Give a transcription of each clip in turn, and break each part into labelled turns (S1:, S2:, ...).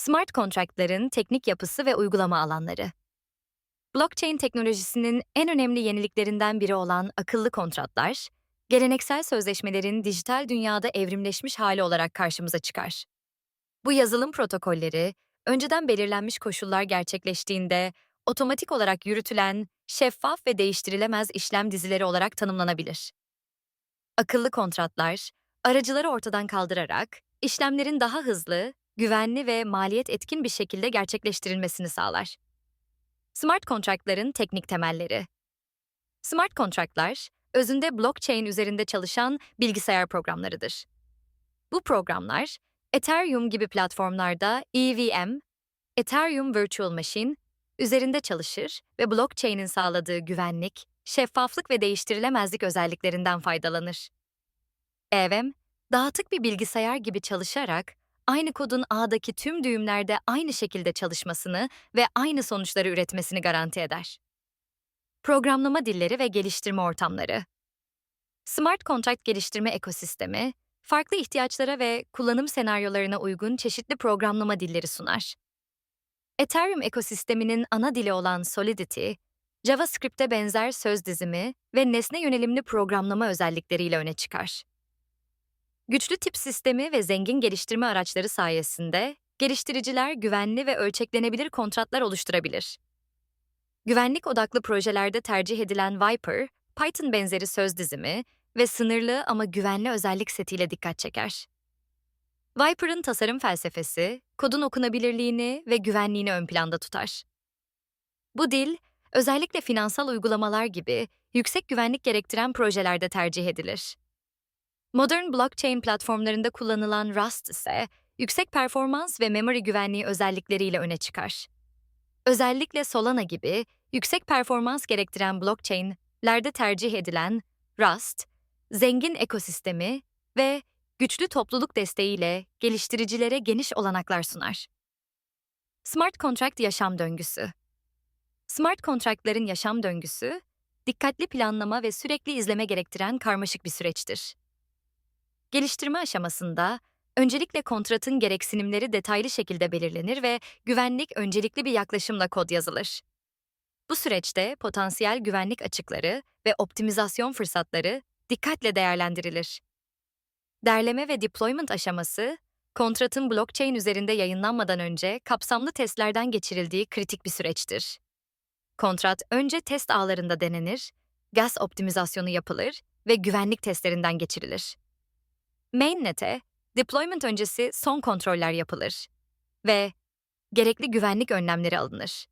S1: Smart kontraktların teknik yapısı ve uygulama alanları. Blockchain teknolojisinin en önemli yeniliklerinden biri olan akıllı kontratlar, geleneksel sözleşmelerin dijital dünyada evrimleşmiş hali olarak karşımıza çıkar. Bu yazılım protokolleri, önceden belirlenmiş koşullar gerçekleştiğinde otomatik olarak yürütülen, şeffaf ve değiştirilemez işlem dizileri olarak tanımlanabilir. Akıllı kontratlar, aracıları ortadan kaldırarak işlemlerin daha hızlı, güvenli ve maliyet etkin bir şekilde gerçekleştirilmesini sağlar. Smart kontraktların teknik temelleri. Smart kontratlar, özünde blockchain üzerinde çalışan bilgisayar programlarıdır. Bu programlar, Ethereum gibi platformlarda EVM, Ethereum Virtual Machine, üzerinde çalışır ve blockchain'in sağladığı güvenlik, şeffaflık ve değiştirilemezlik özelliklerinden faydalanır. EVM, dağıtık bir bilgisayar gibi çalışarak aynı kodun ağdaki tüm düğümlerde aynı şekilde çalışmasını ve aynı sonuçları üretmesini garanti eder. Programlama dilleri ve geliştirme ortamları. Smart Contract geliştirme ekosistemi, farklı ihtiyaçlara ve kullanım senaryolarına uygun çeşitli programlama dilleri sunar. Ethereum ekosisteminin ana dili olan Solidity, JavaScript'e benzer söz dizimi ve nesne yönelimli programlama özellikleriyle öne çıkar. Güçlü tip sistemi ve zengin geliştirme araçları sayesinde geliştiriciler güvenli ve ölçeklenebilir kontratlar oluşturabilir. Güvenlik odaklı projelerde tercih edilen Viper, Python benzeri söz dizimi ve sınırlı ama güvenli özellik setiyle dikkat çeker. Viper'ın tasarım felsefesi, kodun okunabilirliğini ve güvenliğini ön planda tutar. Bu dil, özellikle finansal uygulamalar gibi yüksek güvenlik gerektiren projelerde tercih edilir. Modern blockchain platformlarında kullanılan Rust ise yüksek performans ve memory güvenliği özellikleriyle öne çıkar. Özellikle Solana gibi yüksek performans gerektiren blockchain'lerde tercih edilen Rust, zengin ekosistemi ve güçlü topluluk desteğiyle geliştiricilere geniş olanaklar sunar. Smart Contract yaşam döngüsü. Smart kontraktların yaşam döngüsü, dikkatli planlama ve sürekli izleme gerektiren karmaşık bir süreçtir. Geliştirme aşamasında öncelikle kontratın gereksinimleri detaylı şekilde belirlenir ve güvenlik öncelikli bir yaklaşımla kod yazılır. Bu süreçte potansiyel güvenlik açıkları ve optimizasyon fırsatları dikkatle değerlendirilir. Derleme ve deployment aşaması, kontratın blockchain üzerinde yayınlanmadan önce kapsamlı testlerden geçirildiği kritik bir süreçtir. Kontrat önce test ağlarında denenir, gas optimizasyonu yapılır ve güvenlik testlerinden geçirilir. Mainnet'e deployment öncesi son kontroller yapılır ve gerekli güvenlik önlemleri alınır.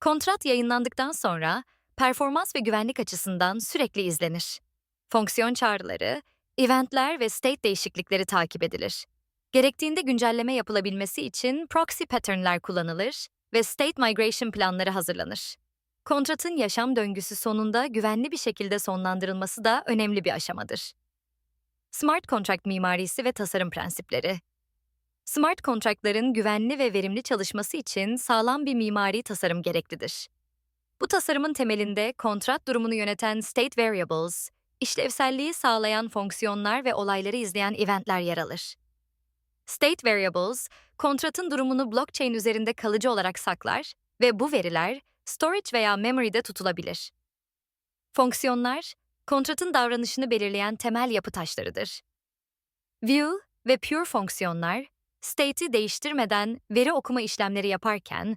S1: Kontrat yayınlandıktan sonra performans ve güvenlik açısından sürekli izlenir. Fonksiyon çağrıları, eventler ve state değişiklikleri takip edilir. Gerektiğinde güncelleme yapılabilmesi için proxy pattern'ler kullanılır ve state migration planları hazırlanır. Kontratın yaşam döngüsü sonunda güvenli bir şekilde sonlandırılması da önemli bir aşamadır. Smart Contract mimarisi ve tasarım prensipleri. Smart kontraktların güvenli ve verimli çalışması için sağlam bir mimari tasarım gereklidir. Bu tasarımın temelinde kontrat durumunu yöneten state variables, işlevselliği sağlayan fonksiyonlar ve olayları izleyen eventler yer alır. State variables, kontratın durumunu blockchain üzerinde kalıcı olarak saklar ve bu veriler storage veya memory'de tutulabilir. Fonksiyonlar, kontratın davranışını belirleyen temel yapı taşlarıdır. View ve pure fonksiyonlar, state'i değiştirmeden veri okuma işlemleri yaparken,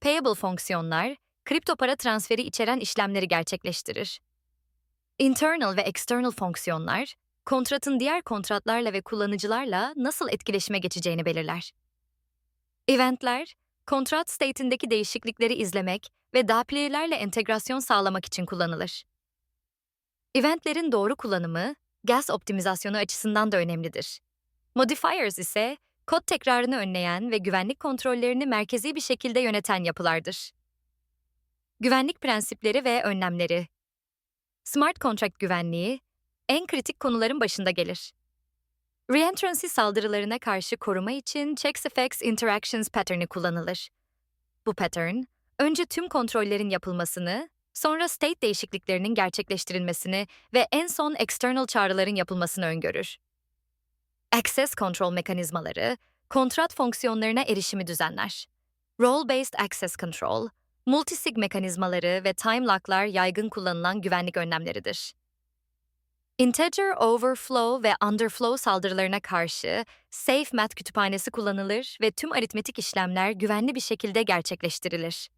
S1: payable fonksiyonlar, kripto para transferi içeren işlemleri gerçekleştirir. Internal ve external fonksiyonlar, kontratın diğer kontratlarla ve kullanıcılarla nasıl etkileşime geçeceğini belirler. Eventler, kontrat state'indeki değişiklikleri izlemek ve daplayer'lerle entegrasyon sağlamak için kullanılır. Eventlerin doğru kullanımı, gas optimizasyonu açısından da önemlidir. Modifiers ise kod tekrarını önleyen ve güvenlik kontrollerini merkezi bir şekilde yöneten yapılardır. Güvenlik prensipleri ve önlemleri. Smart Contract güvenliği en kritik konuların başında gelir. Reentrancy saldırılarına karşı koruma için Checks Effects Interactions pattern'i kullanılır. Bu pattern, önce tüm kontrollerin yapılmasını, sonra state değişikliklerinin gerçekleştirilmesini ve en son external çağrıların yapılmasını öngörür. Access control mekanizmaları, kontrat fonksiyonlarına erişimi düzenler. Role-based access control, multisig mekanizmaları ve time lock'lar yaygın kullanılan güvenlik önlemleridir. Integer overflow ve underflow saldırılarına karşı SafeMath kütüphanesi kullanılır ve tüm aritmetik işlemler güvenli bir şekilde gerçekleştirilir.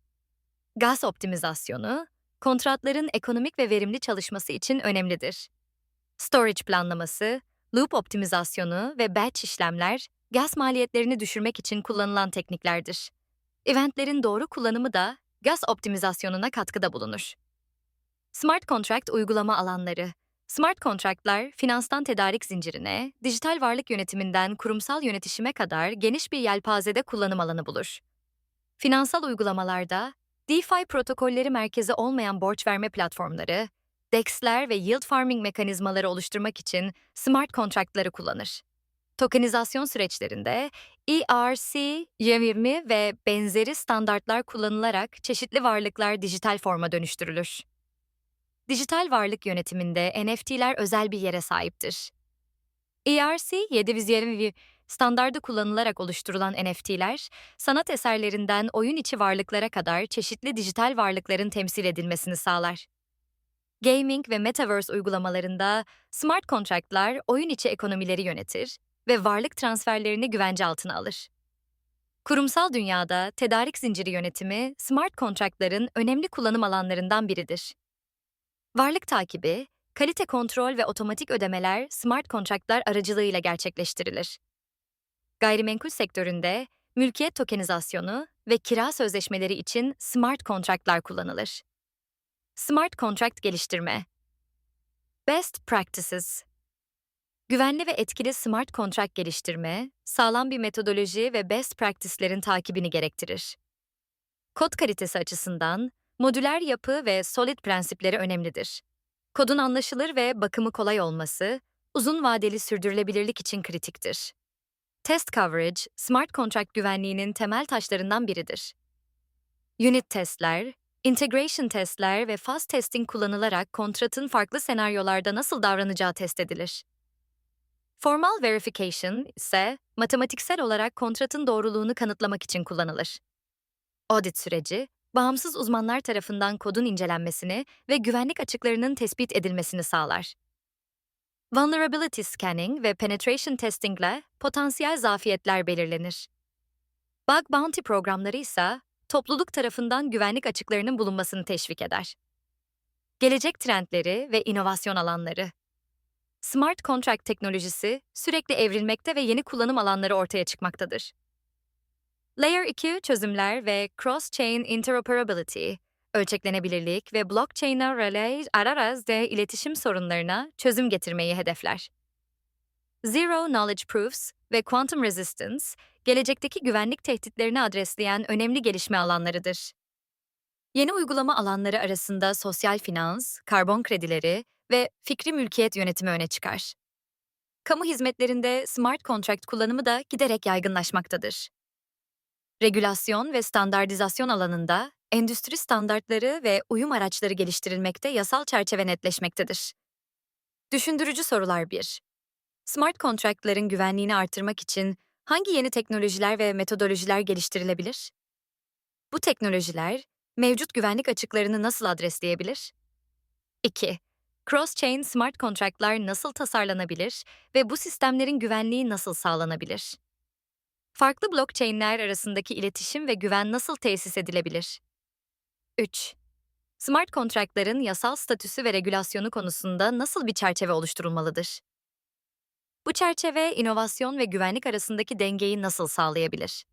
S1: Gaz optimizasyonu, kontratların ekonomik ve verimli çalışması için önemlidir. Storage planlaması, loop optimizasyonu ve batch işlemler gaz maliyetlerini düşürmek için kullanılan tekniklerdir. Eventlerin doğru kullanımı da gaz optimizasyonuna katkıda bulunur. Smart Contract uygulama alanları Smart kontraktlar, finanstan tedarik zincirine, dijital varlık yönetiminden kurumsal yönetişime kadar geniş bir yelpazede kullanım alanı bulur. Finansal uygulamalarda, DeFi protokolleri merkezi olmayan borç verme platformları, DEX'ler ve yield farming mekanizmaları oluşturmak için smart kontraktları kullanır. Tokenizasyon süreçlerinde ERC-20 ve benzeri standartlar kullanılarak çeşitli varlıklar dijital forma dönüştürülür. Dijital varlık yönetiminde NFT'ler özel bir yere sahiptir. ERC 720 standardı kullanılarak oluşturulan NFT'ler, sanat eserlerinden oyun içi varlıklara kadar çeşitli dijital varlıkların temsil edilmesini sağlar. Gaming ve Metaverse uygulamalarında smart kontraktlar oyun içi ekonomileri yönetir ve varlık transferlerini güvence altına alır. Kurumsal dünyada tedarik zinciri yönetimi smart kontraktların önemli kullanım alanlarından biridir. Varlık takibi, kalite kontrol ve otomatik ödemeler smart kontraktlar aracılığıyla gerçekleştirilir. Gayrimenkul sektöründe mülkiyet tokenizasyonu ve kira sözleşmeleri için smart kontratlar kullanılır. Smart Contract geliştirme Best Practices Güvenli ve etkili smart contract geliştirme, sağlam bir metodoloji ve best practice'lerin takibini gerektirir. Kod kalitesi açısından modüler yapı ve solid prensipleri önemlidir. Kodun anlaşılır ve bakımı kolay olması, uzun vadeli sürdürülebilirlik için kritiktir. Test coverage, smart contract güvenliğinin temel taşlarından biridir. Unit testler, integration testler ve fast testing kullanılarak kontratın farklı senaryolarda nasıl davranacağı test edilir. Formal verification ise matematiksel olarak kontratın doğruluğunu kanıtlamak için kullanılır. Audit süreci, bağımsız uzmanlar tarafından kodun incelenmesini ve güvenlik açıklarının tespit edilmesini sağlar. Vulnerability scanning ve penetration testing ile potansiyel zafiyetler belirlenir. Bug bounty programları ise topluluk tarafından güvenlik açıklarının bulunmasını teşvik eder. Gelecek trendleri ve inovasyon alanları. Smart contract teknolojisi sürekli evrilmekte ve yeni kullanım alanları ortaya çıkmaktadır. Layer 2 çözümler ve cross-chain interoperability, ölçeklenebilirlik ve blockchain'e relay ararazde iletişim sorunlarına çözüm getirmeyi hedefler. Zero Knowledge Proofs ve Quantum Resistance, gelecekteki güvenlik tehditlerini adresleyen önemli gelişme alanlarıdır. Yeni uygulama alanları arasında sosyal finans, karbon kredileri ve fikri mülkiyet yönetimi öne çıkar. Kamu hizmetlerinde smart contract kullanımı da giderek yaygınlaşmaktadır. Regülasyon ve standartizasyon alanında endüstri standartları ve uyum araçları geliştirilmekte yasal çerçeve netleşmektedir. Düşündürücü sorular 1. Smart kontraktların güvenliğini artırmak için hangi yeni teknolojiler ve metodolojiler geliştirilebilir? Bu teknolojiler mevcut güvenlik açıklarını nasıl adresleyebilir? 2. Cross-chain smart kontraktlar nasıl tasarlanabilir ve bu sistemlerin güvenliği nasıl sağlanabilir? Farklı blockchain'ler arasındaki iletişim ve güven nasıl tesis edilebilir? 3. Smart kontraktların yasal statüsü ve regülasyonu konusunda nasıl bir çerçeve oluşturulmalıdır? Bu çerçeve inovasyon ve güvenlik arasındaki dengeyi nasıl sağlayabilir?